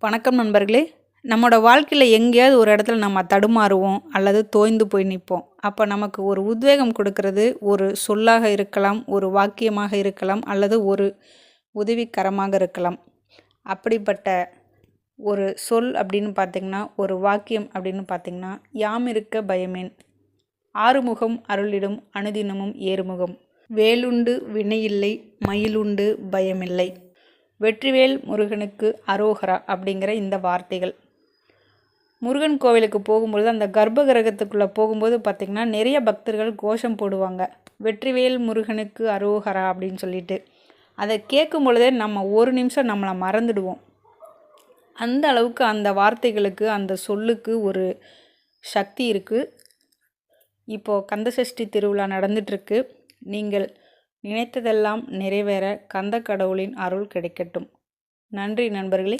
வணக்கம் நண்பர்களே. நம்மளோட வாழ்க்கையில் எங்கேயாவது ஒரு இடத்துல நம்ம தடுமாறுவோம் அல்லது தோய்ந்து போய் நிற்போம். அப்போ நமக்கு ஒரு உத்வேகம் கொடுக்கறது ஒரு சொல்லாக இருக்கலாம் ஒரு வாக்கியமாக இருக்கலாம் அல்லது ஒரு உதவிக்கரமாக இருக்கலாம். அப்படிப்பட்ட ஒரு சொல் அப்படின்னு பார்த்திங்கன்னா ஒரு வாக்கியம் அப்படின்னு பார்த்திங்கன்னா யாம் இருக்க பயமேன். ஆறுமுகம் அருளிடும் அனுதினமும் ஏறுமுகம். வேலுண்டு வினையில்லை மயிலுண்டு பயமில்லை. வெற்றிவேல் முருகனுக்கு அரோகரா அப்படிங்கிற இந்த வார்த்தைகள். முருகன் கோவிலுக்கு போகும்பொழுது அந்த கர்ப்ப கிரகத்துக்குள்ளே போகும்போது பார்த்திங்கன்னா நிறைய பக்தர்கள் கோஷம் போடுவாங்க. வெற்றிவேல் முருகனுக்கு அரோகரா அப்படின்னு சொல்லிட்டு. அதை கேட்கும் பொழுதே நம்ம ஒரு நிமிஷம் நம்மளை மறந்துடுவோம். அந்த அளவுக்கு அந்த வார்த்தைகளுக்கு அந்த சொல்லுக்கு ஒரு சக்தி இருக்குது இப்போது கந்தசஷ்டி திருவிழா நடந்துட்டுருக்கு நீங்கள் நினைத்ததெல்லாம் நிறைவேற கந்த கடவுளின் அருள் கிடைக்கட்டும். நன்றி நண்பர்களே.